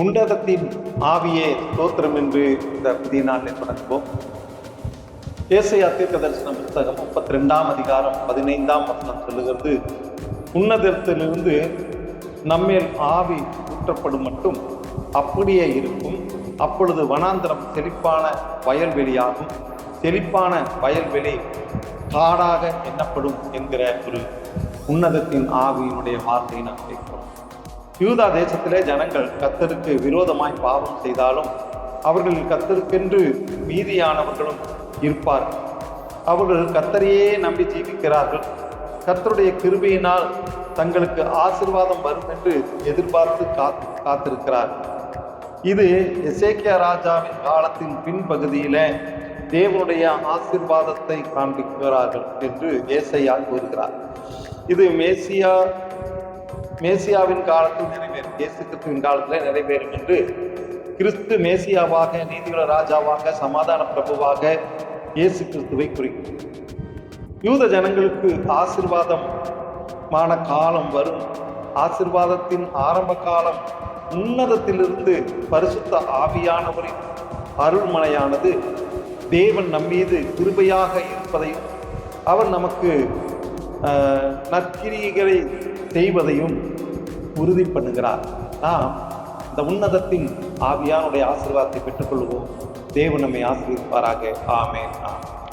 உன்னதத்தின் ஆவியே தோத்திரம் என்று இந்த புதிய நாளில் தொடங்குவோம் ஏசையா தீர்க்க தரிசன புத்தகம் முப்பத்தி ரெண்டாம் அதிகாரம் பதினைந்தாம் வசனம் சொல்லுகிறது உன்னதத்திலிருந்து நம்மேல் ஆவி ஊற்றப்படும் மட்டும் அப்படியே இருக்கும். அப்பொழுது வனாந்திரம் செழிப்பான வயல்வெளியாகும். செழிப்பான வயல்வெளி காடாக எண்ணப்படும் என்கிற ஒரு உன்னதத்தின் ஆவியினுடைய வார்த்தையை நாம் கேட்கிறோம். யூதா தேசத்திலே ஜனங்கள் கத்தருக்கு விரோதமாய் பாவம் செய்தாலும் அவர்கள் கத்தருக்கென்று மீதியானவர்களும் இருப்பார்கள் அவர்கள் கத்தரையே நம்பி ஜீவிக்கிறார்கள். கத்தருடைய கிருபையினால் தங்களுக்கு ஆசிர்வாதம் வரும் என்று எதிர்பார்த்து காத்து காத்திருக்கிறார். இது எசேக்கியா ராஜாவின் காலத்தின் பின்பகுதியில தேவனுடைய ஆசிர்வாதத்தை காண்பிக்கிறார்கள் என்று ஏசையா கூறுகிறார். இது மேசியா மேசியாவின் காலத்தில் நிறைவேறும். இயேசு கிறிஸ்துவின் காலத்தில் நிறைவேறும் என்று கிறிஸ்து மேசியாவாக நீதிபதி ராஜாவாக சமாதான பிரபுவாக இயேசு கிறிஸ்துவை குறிக்கும். யூத ஜனங்களுக்கு ஆசிர்வாதமான காலம் வரும். ஆசிர்வாதத்தின் ஆரம்ப காலம் உன்னதத்திலிருந்து பரிசுத்த ஆவியானவரின் அருள்மனையானது தேவன் நம்மீது கிருபையாக இருப்பதையும் அவர் நமக்கு ஆஹ், நற்கிரியைகளை செய்வதையும் உறுதி பண்ணுகிறார் நாம் இந்த உன்னதத்தின் ஆவியானுடைய ஆசீர்வாதத்தை பெற்றுக்கொள்வோம். தேவன் நம்மை ஆசீர்வதிப்பாராக. ஆமே ஆமென்.